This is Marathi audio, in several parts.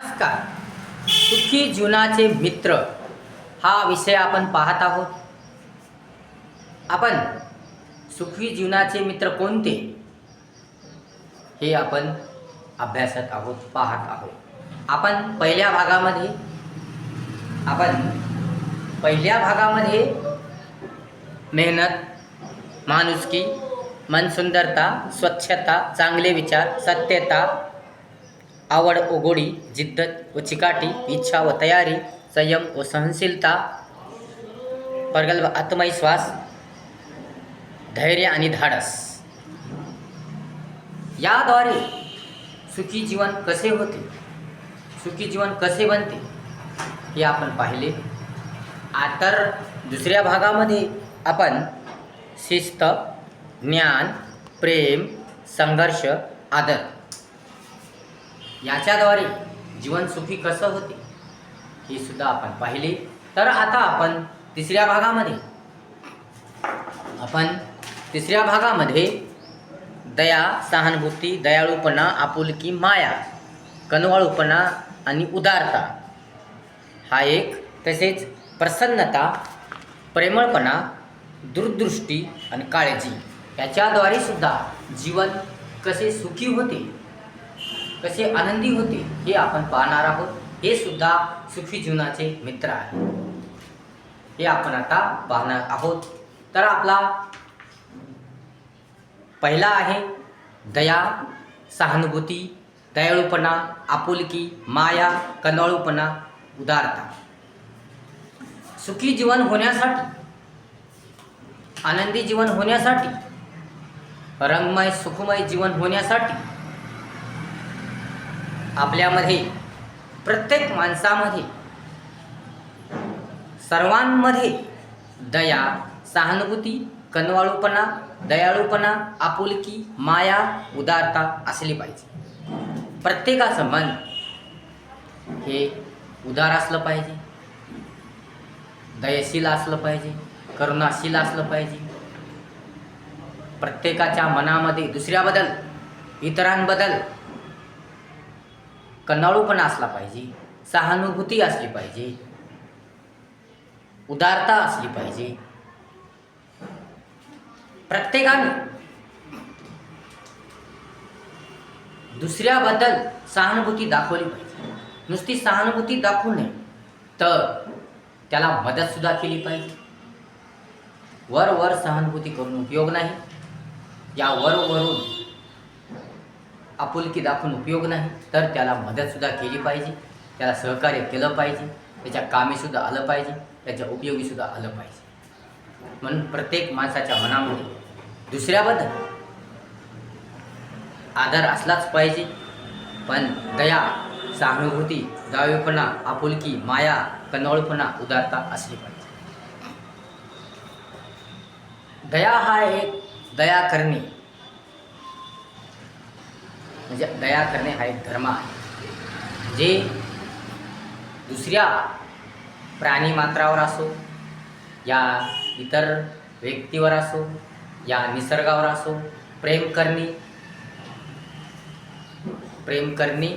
नमस्कार. सुखी जीवनाचे मित्र हा विषय आपण पाहत आहोत. आपण सुखी जीवनाचे मित्र कोणते? हे आपण अभ्यासत आहोत पाहत आहोत. आपण पहिल्या भागामध्ये आपण पहिल्या भागामध्ये मेहनत माणुसकी मनसुंदरता स्वच्छता चांगले विचार सत्यता आवड व गोडी जिद्दत व चिकाटी इच्छा व तयारी संयम व सहनशीलता प्रगल्भ आत्मविश्वास धैर्य आणि धाडस. याद्वारे सुखी जीवन कसे होते? सुखी जीवन कसे बनते? हे आपण पाहिले. आतर तर दुसऱ्या भागामध्ये आपण शिस्त ज्ञान प्रेम संघर्ष आदर याच्याद्वारे जीवन सुखी कसं होते हे सुद्धा आपण पाहिले. तर आता आपण तिसऱ्या भागामध्ये आपण तिसऱ्या भागामध्ये दया सहानुभूती दयाळूपणा आपुलकी माया कनवाळूपणा आणि उदारता. हा एक. तसेच प्रसन्नता प्रेमळपणा दूरदृष्टी आणि काळजी. याच्याद्वारे सुद्धा जीवन कसे सुखी होते कसे आनंदी होते हे आपण पाहणार आहोत. हे सुद्धा सुखी जीवनाचे मित्र आहे हे आपण आता पाहणार आहोत. तर आपला पहिला आहे दया सहानुभूती दयाळूपणा आपुलकी माया कनाळूपणा उदारता. सुखी जीवन होण्यासाठी आनंदी जीवन होण्यासाठी रंगमय सुखमय जीवन होण्यासाठी आपल्यामध्ये प्रत्येक माणसामध्ये सर्वांमध्ये दया सहानुभूती कनवाळूपणा दयाळूपणा आपुलकी माया उदारता असली पाहिजे. प्रत्येकाचं मन हे उदार असलं पाहिजे. दयशील असलं पाहिजे करुणाशील असलं पाहिजे. प्रत्येकाच्या मनामध्ये दुसऱ्याबद्दल इतरांबद्दल कन्नाळूपणा असला पाहिजे सहानुभूती असली पाहिजे उदारता असली पाहिजे. प्रत्येकाने दुसऱ्याबद्दल सहानुभूती दाखवली पाहिजे. नुसती सहानुभूती दाखवू नये तर त्याला मदतसुद्धा केली पाहिजे. वर वर सहानुभूती करून उपयोग नाही. या वर वरून आपुलकी दाखवून उपयोग नाही तर त्याला मदतसुद्धा केली पाहिजे. त्याला सहकार्य केलं पाहिजे. त्याच्या कामीसुद्धा आलं पाहिजे. त्याच्या उपयोगीसुद्धा आलं पाहिजे. म्हणून प्रत्येक माणसाच्या मनामध्ये दुसऱ्याबद्दल आदर असलाच पाहिजे. पण दया सहानुभूती दावेपणा आपुलकी माया कनवळपणा उदारता असली पाहिजे. दया हा एक दया करणे म्हणजे दया करणे हा एक धर्म आहे. जे दुसऱ्या प्राणीमात्रावर असो या इतर व्यक्तीवर असो या निसर्गावर असो प्रेम करणे प्रेम करणे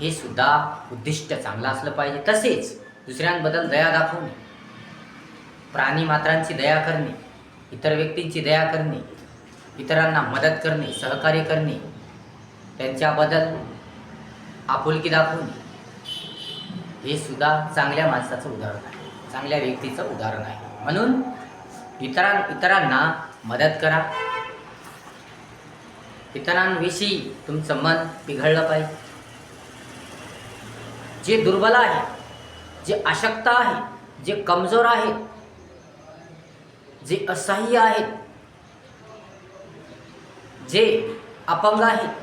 हे सुद्धा उद्दिष्ट चांगलं असलं पाहिजे. तसेच दुसऱ्यांबद्दल दया दाखवणे प्राणीमात्रांची दया करणे इतर व्यक्तींची दया करणे इतरांना मदत करणे सहकार्य करणे त्यांच्याबद्दल आपुलकी दाखवून हे सुद्धा चांगल्या माणसाचं उदाहरण आहे. चांगल्या व्यक्तीचं उदाहरण आहे. म्हणून इतरां इतरांना मदत करा. इतरांविषयी तुमचं मन बिघडलं पाहिजे. जे दुर्बल आहे जे अशक्त आहे जे कमजोर आहेत जे असह्य आहेत जे अपंग आहेत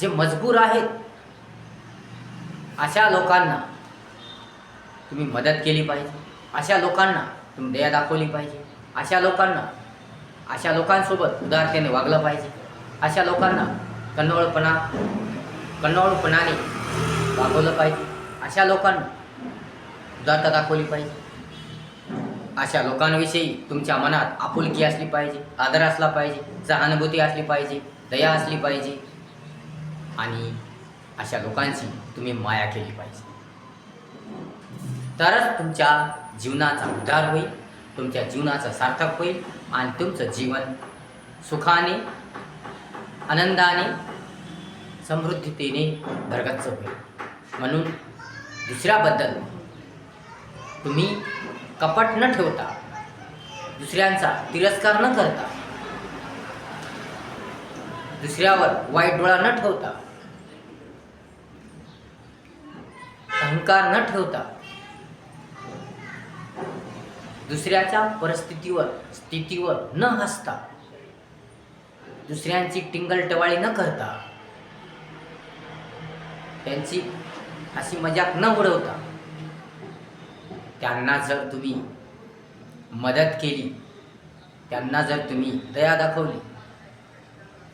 जे मजबूर आहेत अशा लोकांना तुम्ही मदत केली पाहिजे. अशा लोकांना तुम्ही दया दाखवली पाहिजे. अशा लोकांना अशा लोकांसोबत उदारतेने वागलं पाहिजे. अशा लोकांना कन्नवळपणा कन्नवळपणाने वागवलं पाहिजे. अशा लोकांना उदारता दाखवली पाहिजे. अशा लोकांविषयी तुमच्या मनात आपुलकी असली पाहिजे आदर असला पाहिजे सहानुभूती असली पाहिजे दया असली पाहिजे. आणि अशा लोकांची तुम्ही माया केली पाहिजे. तरच तुमच्या जीवनाचा उद्धार होईल तुमच्या जीवनाचं सार्थक होईल आणि तुमचं जीवन सुखाने आनंदाने समृद्धीतेने भरगच्च होईल. म्हणून दुसऱ्याबद्दल तुम्ही कपट न ठेवता दुसऱ्यांचा तिरस्कार न करता दुसऱ्यावर वाईट डोळा न ठेवता अहंकार न ठेवता. दुसऱ्याच्या परिस्थितीवर स्थितीवर न हसता दुसऱ्यांची टिंगल न करता त्यांची अशी मजाक न उडवता त्यांना जर तुम्ही मदत केली त्यांना जर तुम्ही दया दाखवली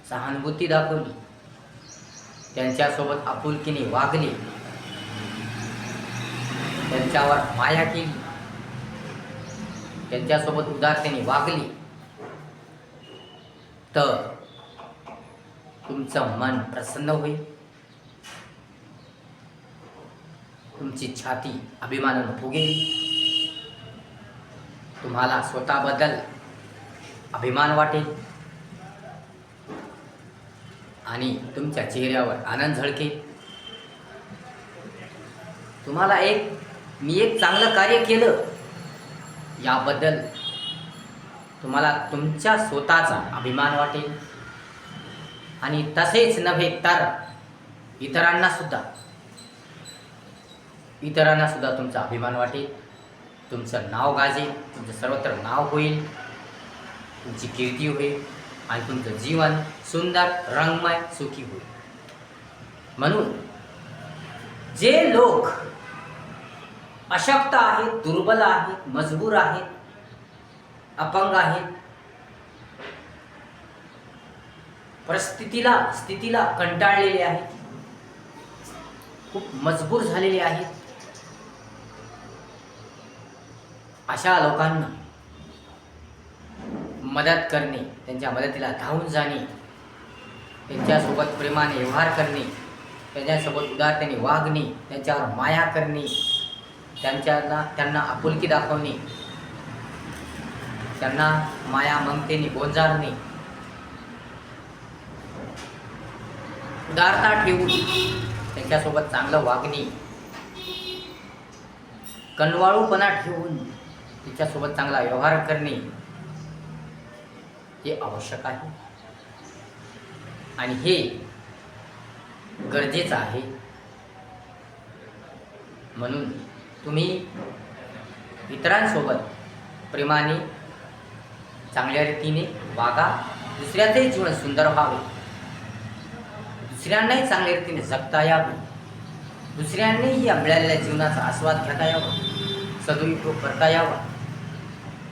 सहानुभूती दाखवली त्यांच्यासोबत आपुलकीने वागले त्यांच्यावर माया केली. त्यांच्यासोबत उदारतेने वागली. तर तुमचं मन प्रसन्न होईल. तुमची छाती अभिमानानं फुगेल. तुम्हाला स्वतःबद्दल अभिमान वाटेल. आणि तुमच्या चेहऱ्यावर आनंद झळकेल. तुम्हाला एक मी एक चांगलं कार्य केलं. याबद्दल तुम्हाला तुमच्या स्वतःचा अभिमान वाटेल. आणि तसेच नव्हे तर इतरांना सुद्धा. इतरांना सुद्धा तुमचा अभिमान वाटेल. तुमचं नाव गाजेल. तुमचं सर्वत्र नाव होईल. तुमची कीर्ती होईल. आणि तुमचं जीवन सुंदर रंगमय सुखी होईल. म्हणून जे लोक अशक्त आहेत दुर्बल आहेत मजबूर आहेत अपंग आहेत. परिस्थितीला स्थितीला कंटाळलेले आहेत. खूप मजबूर झालेले आहेत. अशा लोकांना मदत करणे त्यांच्या मदतीला धावून जाणे त्यांच्यासोबत प्रेमाने व्यवहार करणे त्यांच्यासोबत उदारतेने वागणे त्यांच्यावर माया करणे त्यांच्याला त्यांना आपुलकी दाखवणे. त्यांना माया ममतेने गोंजारणे उदारता ठेवून त्यांच्यासोबत चांगलं वागणे. कनवाळूपणा ठेवून तिच्यासोबत चांगला व्यवहार करणे. हे आवश्यक आहे. आणि हे गरजेचं आहे. म्हणून तुम्ही इतरांसोबत प्रेमाने चांगल्या रीतीने वागा. दुसऱ्याचंही जीवन सुंदर व्हावे. दुसऱ्यांनाही चांगल्या रीतीने जगता यावे. दुसऱ्यांनीही या मिळालेल्या जीवनाचा आस्वाद घेता यावा. सदुपयोग करता यावा.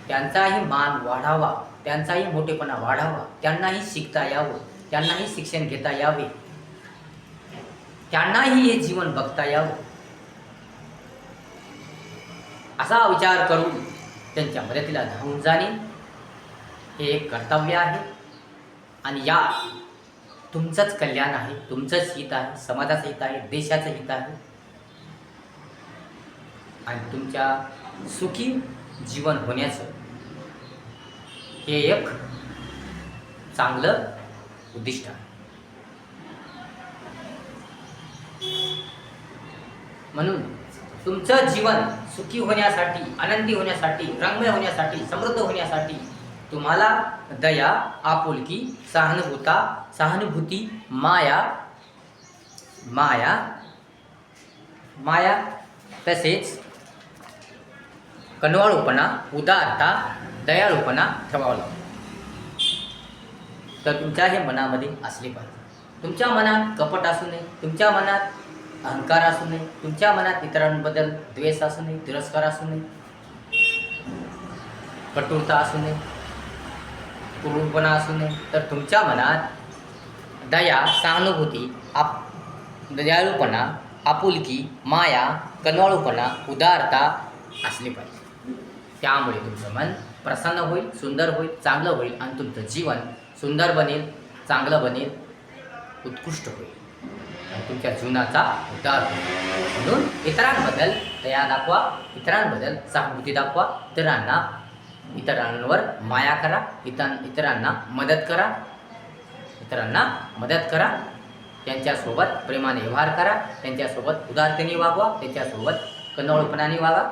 त्यांचाही मान वाढावा. त्यांचाही मोठेपणा वाढावा. त्यांनाही शिकता यावं. त्यांनाही शिक्षण घेता यावे. त्यांनाही हे जीवन बघता यावं. असा विचार करून त्यांच्या मदतीला धावून जाणे हे एक कर्तव्य आहे. आणि या तुमचंच कल्याण आहे तुमचंच हित आहे समाजाचं हित आहे देशाचं हित आहे. आणि तुमच्या सुखी जीवन होण्याचं हे एक चांगलं उद्दिष्ट आहे. म्हणून तुमचं जीवन सुखी होण्यासाठी आनंदी होण्यासाठी रंगमय होण्यासाठी समृद्ध होण्यासाठी तुम्हाला दया आपुलकी सहानुभूता सहानुभूती माया माया माया तसेच कनवाळूपणा उदारता दयाळूपणा ठेवावा लागतो. तर तुमच्या हे मनामध्ये असले पाहिजे. तुमच्या मनात कपट असू नये. तुमच्या मनात अहंकार असू नये तुमच्या मनात इतरांबद्दल द्वेष असू नये तिरस्कार असू नये कटुरता असू नये क्रूरपणा असू नये तर तुमच्या मनात दया सहानुभूती आप दयाळूपणा आपुलकी माया कनवाळूपणा उदारता असली पाहिजे. त्यामुळे तुमचं मन प्रसन्न होईल सुंदर होईल चांगलं होईल आणि तुमचं जीवन सुंदर बनेल चांगलं बनेल उत्कृष्ट होईल. आणि तुमच्या जीवनाचा उद्धार म्हणून इतरांबद्दल दया दाखवा इतरांबद्दल सहानुभूती दाखवा इतरांना इतरांवर माया करा इतर इतरांना मदत करा इतरांना मदत करा त्यांच्यासोबत प्रेमाने व्यवहार करा त्यांच्यासोबत उदारतेने वागवा त्यांच्यासोबत कनवळपणाने वागा.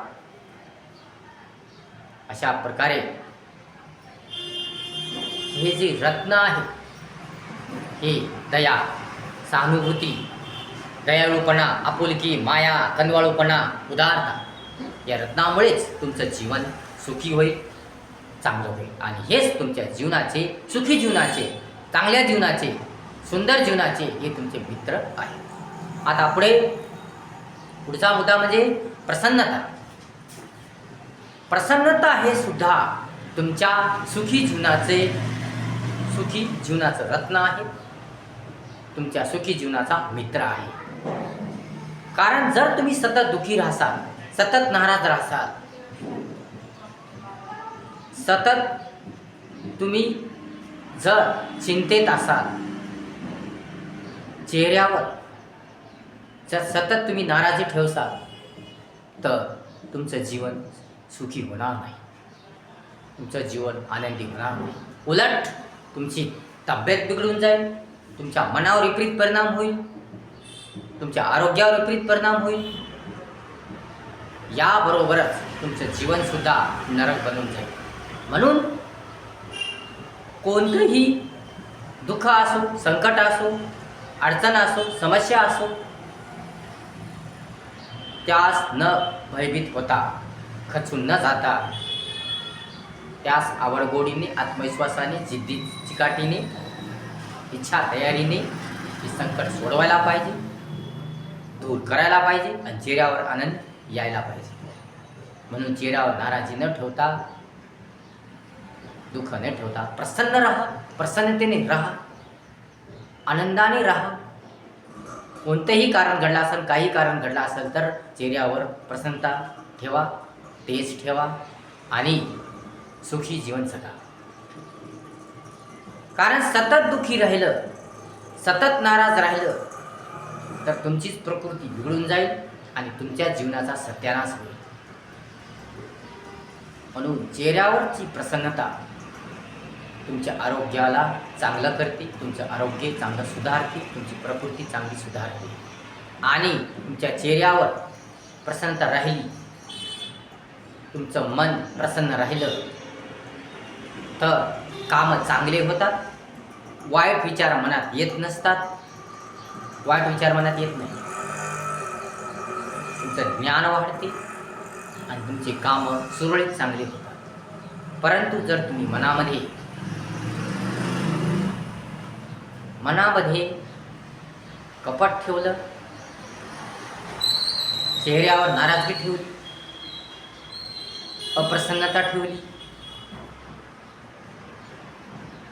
अशा प्रकारे हे जे रत्न आहे हे दया सहानुभूती दयाळूपणा आपुलकी माया कनवाळूपणा उदारता या रत्नामुळेच तुमचं जीवन सुखी होईल चांगलं होईल. आणि हेच तुमच्या जीवनाचे सुखी जीवनाचे चांगल्या जीवनाचे सुंदर जीवनाचे हे तुमचे मित्र आहेत. आता पुढे पुढचा मुद्दा म्हणजे प्रसन्नता. प्रसन्नता हे सुद्धा तुमच्या सुखी जीवनाचे सुखी जीवनाचं रत्न आहे. तुमच्या सुखी जीवनाचा मित्र आहे. कारण जर तुम्ही सतत दुखी राहसाल सतत नाराज राहसाल सतत तुम्ही जर चिंतेत असाल चेहऱ्यावर जर सतत तुम्ही नाराजी ठेवसाल तर तुमचं जीवन सुखी होणार नाही. तुमचं जीवन आनंदी होणार नाही. उलट तुमची तब्येत बिघडून जाईल. तुमच्या मनावर विपरीत परिणाम होईल. तुमच्या आरोग्यावर विपरीत परिणाम होईल. याबरोबरच तुमचं जीवनसुद्धा नरक बनून जाईल. म्हणून कोणतंही दुःख असो संकट असो अडचण असो समस्या असो त्यास न भयभीत होता खचून न जाता त्यास आवडगोडीने आत्मविश्वासाने जिद्दी चिकाटीने इच्छा तयारीने हे संकट सोडवायला पाहिजे दूर करायला पाहिजे आणि चेहऱ्यावर आनंद यायला पाहिजे. म्हणून चेहऱ्यावर नाराजी न ठेवता दुःख न ठेवता प्रसन्न राहा प्रसन्नतेने राहा आनंदाने राहा. कोणतंही कारण घडलं असेल काही कारण घडलं असेल तर चेहऱ्यावर प्रसन्नता ठेवा तेज ठेवा आणि सुखी जीवन जगा. कारण सतत दुःखी राहिलं सतत नाराज राहिलं तर तुमचीच प्रकृती बिघडून जाईल आणि तुमच्या जीवनाचा सत्यानाश होईल. म्हणून चेहऱ्यावरची प्रसन्नता तुमच्या आरोग्याला चांगलं करते तुमचं आरोग्य चांगलं सुधारते तुमची प्रकृती चांगली सुधारते. आणि तुमच्या चेहऱ्यावर प्रसन्नता राहिली तुमचं मन प्रसन्न राहिलं तर कामं चांगले होतात. वाईट विचार मनात येत नसतात. वाईट विचार मनात येत नाही. तुमचं ज्ञान वाढते आणि तुमचे कामं सुरळीत चांगले होतात. परंतु जर तुम्ही मनामध्ये मनामध्ये कपट ठेवलं चेहऱ्यावर नाराजगी ठेवली अप्रसन्नता ठेवली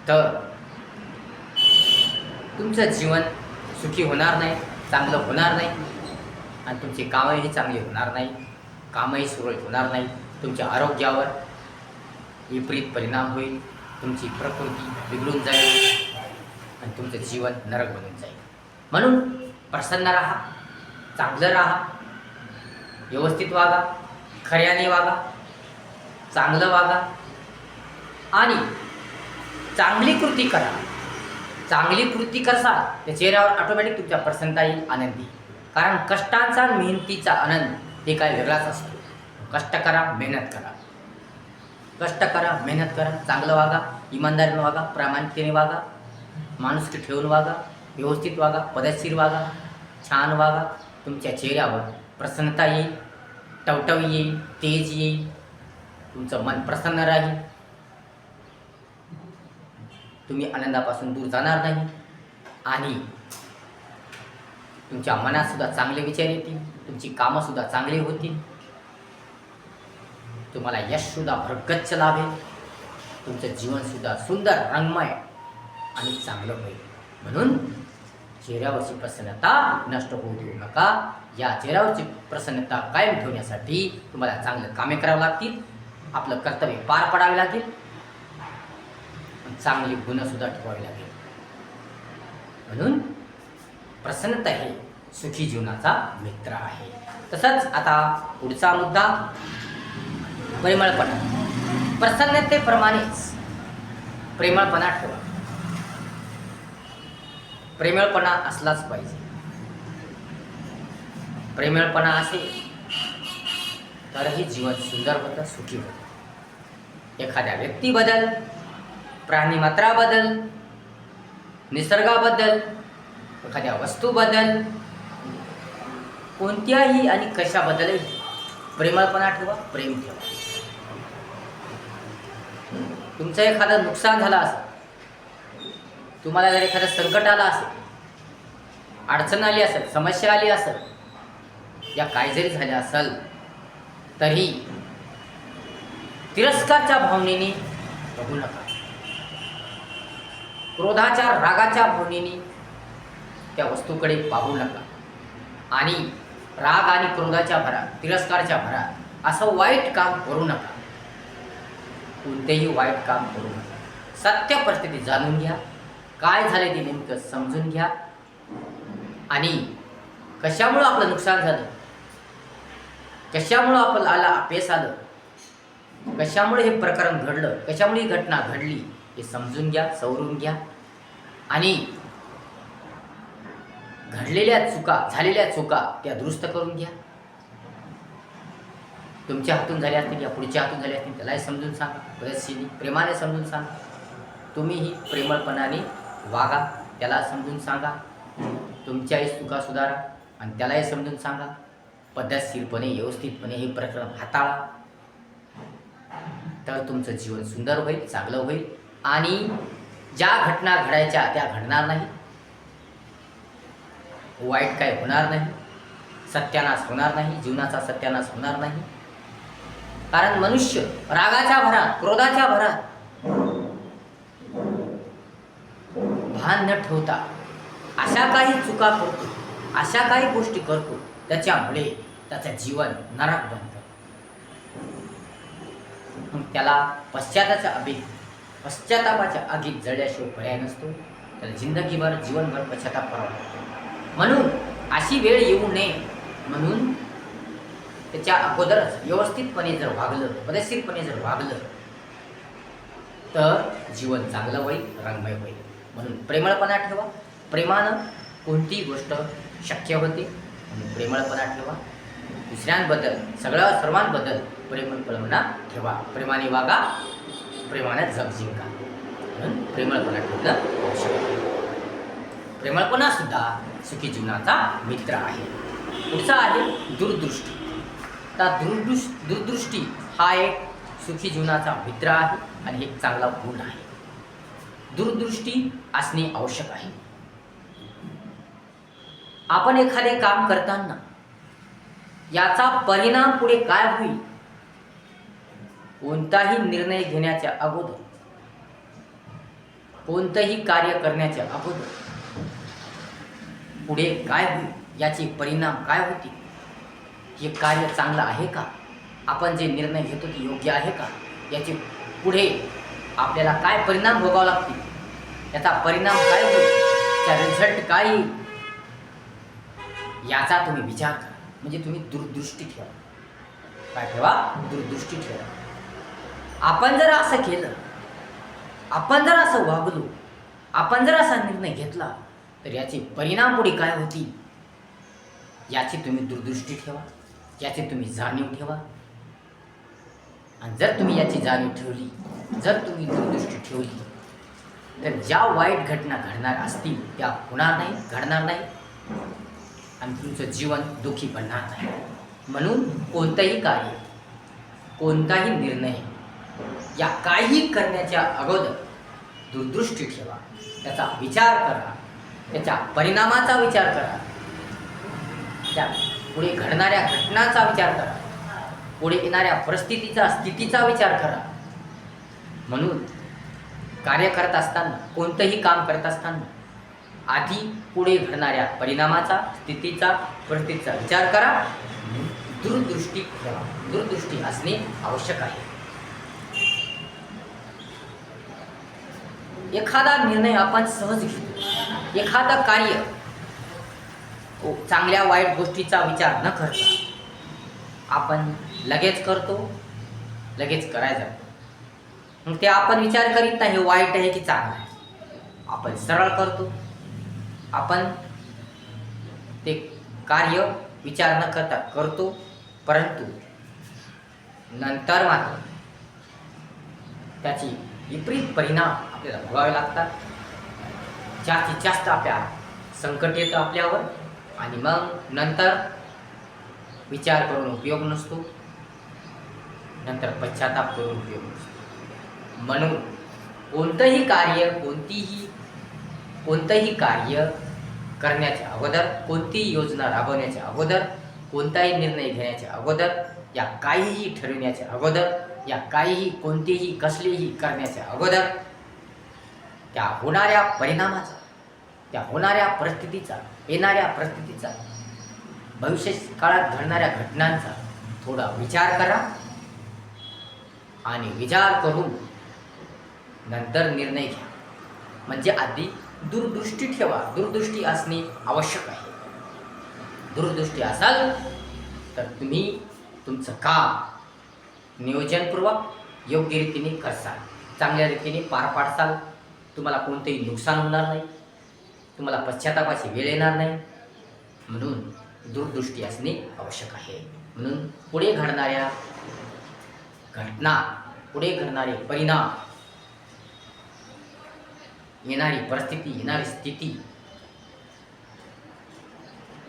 तर तुमचं जीवन सुखी होणार नाही चांगलं होणार नाही. आणि तुमचे कामंही चांगली होणार नाही कामही सुरळीत होणार नाही. तुमच्या आरोग्यावर विपरीत परिणाम होईल तुमची प्रकृती बिघडून जाईल आणि तुमचं जीवन नरक बनून जाईल. म्हणून प्रसन्न राहा चांगलं राहा व्यवस्थित वागा खऱ्याने वागा चांगलं वागा आणि चांगली कृती करा. चांगली कृती करसाल त्या चेहऱ्यावर ऑटोमॅटिक तुमच्या प्रसन्नता येईल आनंदी. कारण कष्टांचा मेहनतीचा आनंद हे काय वेगळाच असतो. कष्ट करा मेहनत करा. कष्ट करा मेहनत करा. चांगलं वागा इमानदारीने वागा प्रामाणिकतेने वागा माणुसकी ठेवून वागा व्यवस्थित वागा पदशीर वागा छान वागा. तुमच्या चेहऱ्यावर प्रसन्नता येईल टवटव येईल तेज येईल. तुमचं मन प्रसन्न राहील. तुम्ही आनंदापासून दूर जाणार नाही. आणि तुमच्या मनातसुद्धा चांगले विचार येतील तुमची कामंसुद्धा चांगली होतील. तुम्हाला यशसुद्धा भरगच्च लाभेल. तुमचं जीवनसुद्धा सुंदर रंगमय आणि चांगलं होईल. म्हणून चेहऱ्यावरची प्रसन्नता नष्ट होऊ देऊ नका. या चेहऱ्यावरची प्रसन्नता कायम ठेवण्यासाठी तुम्हाला चांगलं कामे करावं लागतील. आपलं कर्तव्य पार पडावे लागेल. आणि चांगली गुणसुद्धा ठेवावी लागेल. म्हणून प्रसन्नता हे सुखी जीवनाचा मित्र आहे. तसंच आता पुढचा मुद्दा प्रेमळपणा. प्रसन्नतेप्रमाणेच प्रेमळपणा ठेवा. प्रेमळपणा असलाच पाहिजे. प्रेमळपणा असेल तरही जीवन सुंदर होतं सुखी होतं. एखाद्या व्यक्तीबद्दल प्राणीमात्राबद्दल निसर्गाबद्दल एखाद्या वस्तूबद्दल कोणत्याही आणि कशाबद्दलही प्रेमळपणा ठेवा प्रेम ठेवा. तुमचं एखादं नुकसान झालं असेल तुम्हाला जर एखादं संकट आलं असेल अडचण आली असेल समस्या आली असेल या काय जरी झाल्या असेल तरी तिरस्कारच्या भावनेने बघू नका. क्रोधाच्या रागाच्या भावनेने त्या वस्तूकडे पाहू नका आणि राग आणि क्रोधाच्या भरात तिरस्कारच्या भरात असं वाईट काम करू नका. कोणतेही वाईट काम करू नका. सत्य परिस्थिती जाणून घ्या. काय झाले ते नेमकं समजून घ्या. आणि कशामुळं आपलं नुकसान झालं? कशामुळं आपल्याला अपयश आलं? कशामुळे हे प्रकरण घडलं? कशामुळे ही घटना घडली? हे समजून घ्या सवरून घ्या. आणि घडलेल्या चुका झालेल्या चुका त्या दुरुस्त करून घ्या. तुमच्या हातून झाल्या असतील या पुढच्या हातून झाल्या असतील त्यालाही समजून सांगा प्रयत्नशील प्रेमाने समजून सांगा. तुम्हीही प्रेमळपणाने वागा त्याला समजून सांगा. तुमच्याही चुका सुधारा आणि त्यालाही समजून सांगा. पद्धतशीरपणे व्यवस्थितपणे हे प्रकरण हाताळा. तर तुमचं जीवन सुंदर होईल चांगलं होईल. आणि ज्या घटना घडायच्या त्या घडणार नाही. वाईट काय होणार नाही. सत्यानाश होणार नाही. जीवनाचा सत्यानाश होणार नाही. कारण मनुष्य रागाच्या भरात क्रोधाच्या भरात भान न ठेवता अशा काही चुका करतो अशा काही गोष्टी करतो त्याच्यामुळे त्याचं जीवन नरक बनतं. मग त्याला पश्चाताचा आगीत पश्चातापाच्या आगीत जळल्याशिवाय पर्याय नसतो. तर जिंदगीभर जीवनभर पश्चाताप करावा लागतो. म्हणून अशी वेळ येऊ नये म्हणून त्याच्या अगोदरच व्यवस्थितपणे जर वागलं पदशीरपणे जर वागलं तर जीवन चांगलं होईल रंगमय होईल. म्हणून प्रेमळपणा ठेवा. प्रेमानं कोणतीही गोष्ट शक्य होते म्हणून प्रेमळपणा ठेवा. दुसऱ्यांबद्दल सगळ्या सर्वांबद्दल प्रेमळपणा ठेवा. प्रेमाने वागा प्रेमाने जग जिंका. म्हणून प्रेमळपणा ठेवणं आवश्यक आहे प्रेमळपणा सुद्धा सुखी जीवनाचा मित्र आहे. पुढचा आहे दूरदृष्टी. तर दूरदृष्ट दूरदृष्टी हा एक सुखी जीवनाचा मित्र आहे आणि एक चांगला गुण आहे. दूरदृष्टी असणे आवश्यक आहे. आपण एखादे काम करताना याचा परिणाम पुढे काय होईल? कोणताही निर्णय घेण्याच्या अगोदर कोणतंही कार्य करण्याच्या अगोदर पुढे काय होईल याचे परिणाम काय होतील? हे कार्य चांगलं आहे का? आपण जे निर्णय घेतो ते योग्य आहे का? याचे पुढे आपल्याला काय परिणाम भोगावा लागतील? याचा परिणाम काय होईल? त्या रिझल्ट काय येईल? याचा तुम्ही विचार करा. म्हणजे तुम्ही दूरदृष्टी ठेवा. काय ठेवा? दूरदृष्टी ठेवा. आपण जर असं केलं आपण जर असं वागलो आपण जर असा निर्णय घेतला तर याचे परिणाम पुढे काय होतील? याची तुम्ही दूरदृष्टी ठेवा याची तुम्ही जाणीव ठेवा. आणि जर तुम्ही याची जाणीव ठेवली जर तुम्ही दूरदृष्टी ठेवली तर ज्या वाईट घटना घडणार असतील त्या होणार नाही घडणार नाही. आणि तुमचं जीवन दुःखी बनणार नाही. म्हणून कोणतंही कार्य कोणताही निर्णय या काही करण्याच्या अगोदर दूरदृष्टी ठेवा. त्याचा विचार करा. त्याच्या परिणामाचा विचार करा. त्या पुढे घडणाऱ्या घटनांचा विचार करा. पुढे येणाऱ्या परिस्थितीचा स्थितीचा विचार करा. म्हणून कार्य करत असताना कोणतंही काम करत असताना आधी पुढे घडणाऱ्या परिणामाचा स्थितीचा परिस्थितीचा विचार करा. दूरदृष्टी ठेवा. दूरदृष्टी असणे आवश्यक आहे. एखादा निर्णय आपण सहज घेतो. एखादं कार्य. चांगल्या वाईट गोष्टीचा विचार न करता आपण लगेच करतो लगेच करायला जातो. मग ते आपण विचार करीत नाही हे वाईट आहे की चांगलं आहे? आपण सरळ करतो. आपण ते कार्य विचार न करता करतो परंतु नंतर मात्र त्याची विपरीत परिणाम आपल्याला भोगावे लागतात. जास्तीत जास्त आपल्या संकट येतं आपल्यावर आणि मग नंतर विचार करून उपयोग नसतो. नंतर पश्चाताप करून उपयोग नसतो. म्हणून कोणतंही कार्य कोणतीही कोणतंही कार्य करण्याच्या अगोदर कोणतीही योजना राबवण्याच्या अगोदर कोणताही निर्णय घेण्याच्या अगोदर या काहीही ठरविण्याच्या अगोदर या काहीही कोणतेही कसलेही करण्याच्या अगोदर त्या होणाऱ्या परिणामाचा त्या होणाऱ्या परिस्थितीचा येणाऱ्या परिस्थितीचा भविष्य काळात घडणाऱ्या घटनांचा थोडा विचार करा आणि विचार करून नंतर निर्णय घ्या. म्हणजे आधी दूरदृष्टी ठेवा. दूरदृष्टी असणे आवश्यक आहे. दूरदृष्टी असाल तर तुम्ही तुमचं काम नियोजनपूर्वक योग्य रीतीने करसाल. चांगल्या रीतीने पार पाडसाल. तुम्हाला कोणतेही नुकसान होणार नाही. तुम्हाला पश्चातापाची वेळ येणार नाही. म्हणून दूरदृष्टी असणे आवश्यक आहे. म्हणून पुढे घडणाऱ्या घटना पुढे घडणारे परिणाम येणारी परिस्थिती येणारी स्थिती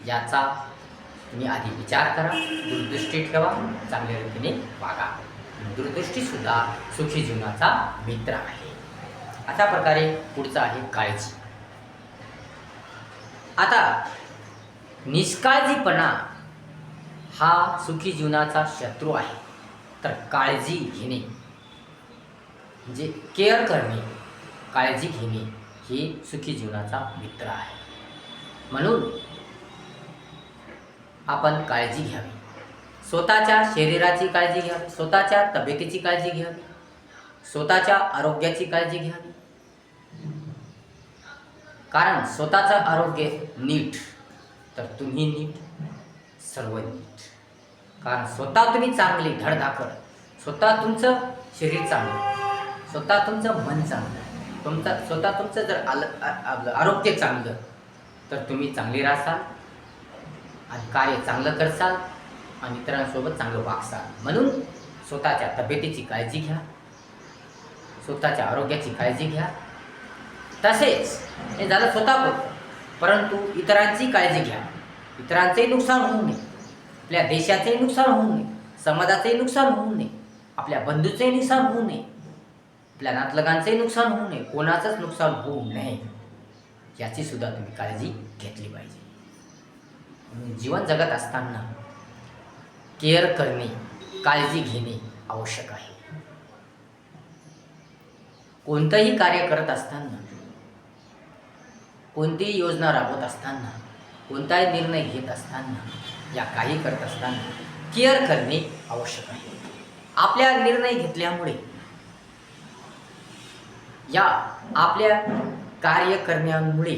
याचा तुम्ही आधी विचार करा दूरदृष्टी ठेवा चांगल्या रीतीने वागा. दूरदृष्टीसुद्धा सुखी जीवनाचा मित्र आहे. अशा प्रकारे पुढचं आहे काळजी. आता निष्काळजीपणा हा सुखी जीवनाचा शत्रू आहे. तर काळजी घेणे म्हणजे केअर करणे काळजी घेणे हे सुखी जीवनाचा मित्र आहे. म्हणून आपण काळजी घ्यावी. स्वतःच्या शरीराची काळजी घ्यावी स्वतःच्या तब्येतीची काळजी घ्यावी स्वतःच्या आरोग्याची काळजी घ्यावी कारण स्वतःचं आरोग्य नीट. तर तुम्ही नीट सर्व नीट. कारण स्वतः तुम्ही चांगली धडधाकड स्वतः तुमचं शरीर चांगलं स्वतः तुमचं मन चांगलं तुमचं स्वतः तुमचं जर आलं आरोग्य चांगलं तर तुम्ही चांगले राहसाल आणि कार्य चांगलं करसाल आणि इतरांसोबत चांगलं वागसाल. म्हणून स्वतःच्या तब्येतीची काळजी घ्या. स्वतःच्या आरोग्याची काळजी घ्या. तसेच हे झालं स्वतः करतो परंतु इतरांची काळजी घ्या. इतरांचंही नुकसान होऊ नये. आपल्या देशाचंही नुकसान होऊ नये. समाजाचंही नुकसान होऊ नये. आपल्या बंधूचंही नुकसान होऊ नये. आपल्या नातलगांचंही नुकसान होऊ नये. कोणाचंच नुकसान होऊ नये. याची सुद्धा तुम्ही काळजी घेतली पाहिजे. म्हणून जीवन जगत असताना केअर करणे काळजी घेणे आवश्यक आहे. कोणतंही कार्य करत असताना कोणतीही योजना राबवत असताना कोणताही निर्णय घेत असताना या काही करत असताना केअर करणे आवश्यक आहे. आपल्या निर्णय घेतल्यामुळे या आपल्या कार्य करण्यामुळे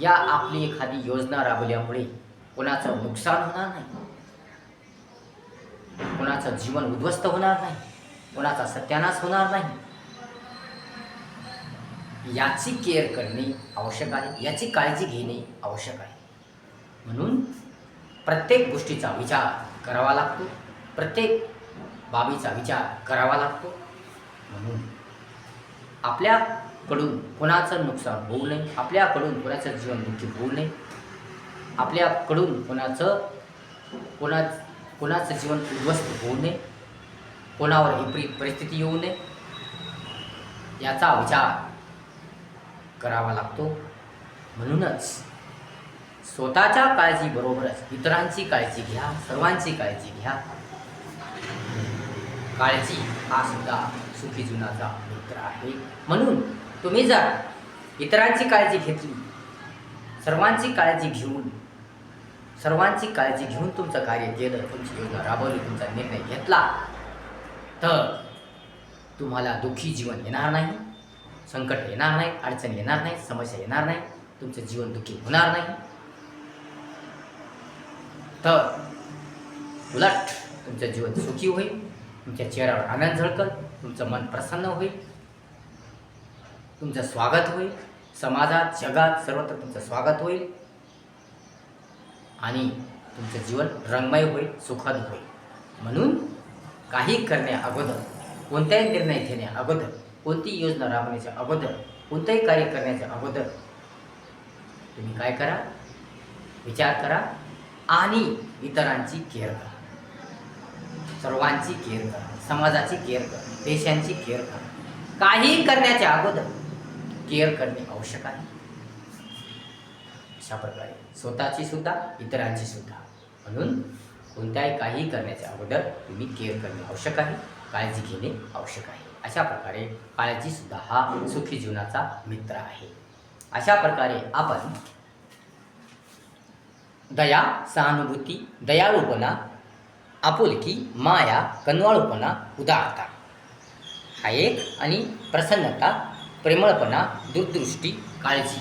या आपली एखादी योजना राबवल्यामुळे कोणाचं नुकसान होणार नाही. कोणाचं जीवन उद्ध्वस्त होणार नाही. कोणाचा सत्यानाश होणार नाही. याची केअर करणे आवश्यक आहे याची काळजी घेणे आवश्यक आहे. म्हणून प्रत्येक गोष्टीचा विचार करावा लागतो प्रत्येक बाबीचा विचार करावा लागतो. म्हणून आपल्याकडून कोणाचं नुकसान होऊ नये आपल्याकडून कोणाचं जीवन दुःखी होऊ नये आपल्याकडून कोणाचं कोणा कोणाचं जीवन उद्ध्वस्त होऊ नये कोणावर विपरीत परिस्थिती येऊ नये. याचा विचार करावा लागतो. म्हणूनच स्वतःच्या काळजीबरोबरच इतरांची काळजी घ्या सर्वांची काळजी घ्या. काळजी हा सुद्धा सुखी जुनाचा मित्र आहे. म्हणून तुम्ही जर इतरांची काळजी घेतली सर्वांची काळजी घेऊन सर्वांची काळजी घेऊन तुमचं कार्य केलं तुमची योजना राबवली तुमचा निर्णय घेतला तर तुम्हाला दुःखी जीवन येणार नाही. संकट येणार नाही अडचण येणार नाही समस्या येणार नाही तुमचं जीवन दुःखी होणार नाही. तर उलट तुमचं जीवन सुखी होईल तुमच्या चेहऱ्यावर आनंद झळकल तुमचं मन प्रसन्न होईल तुमचं स्वागत होईल समाजात जगात सर्वत्र तुमचं स्वागत होईल आणि तुमचं जीवन रंगमय होईल सुखद होईल. म्हणून काही करण्या अगोदर कोणताही निर्णय घेण्या अगोदर कोणती योजना राबवण्याच्या अगोदर कोणतंही कार्य करण्याच्या अगोदर तुम्ही काय करा? विचार करा आणि इतरांची केअर करा. सर्वांची केअर करा. समाजाची केअर करा. देशांची केअर करा. काही करण्याच्या अगोदर केअर करणे आवश्यक आहे. अशा प्रकारे स्वतःची सुद्धा इतरांची सुद्धा. म्हणून कोणत्याही काही करण्याच्या अगोदर तुम्ही केअर करणे आवश्यक आहे. काळजी घेणे आवश्यक आहे. अशा प्रकारे काळजीसुद्धा हा सुखी जीवनाचा मित्र आहे. अशा प्रकारे आपण दया सहानुभूती दयाळूपणा आपुलकी माया कनवाळूपणा उदारता. हा एक आणि प्रसन्नता प्रेमळपणा दूरदृष्टी काळजी.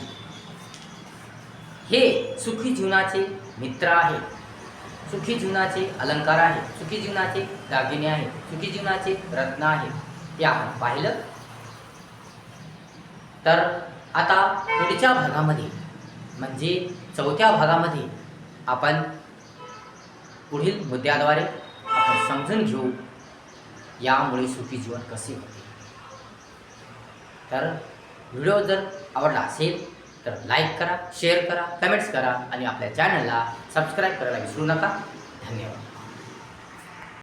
हे सुखी जीवनाचे मित्र आहे. सुखी जीवनाचे अलंकार आहे. सुखी जीवनाचे दागिने आहेत. सुखी जीवनाचे रत्न आहेत. हे आपण पाहिलं. तर आता पुढच्या भागामध्ये म्हणजे चौथ्या भागामध्ये आपण पुढील मुद्द्याद्वारे आपण समजून घेऊ यामुळे सुखी जीवन कसे होते. तर व्हिडिओ जर आवडला असेल तर लाईक करा शेअर करा कमेंट्स करा आणि आपल्या चॅनलला सबस्क्राईब करायला विसरू नका. धन्यवाद.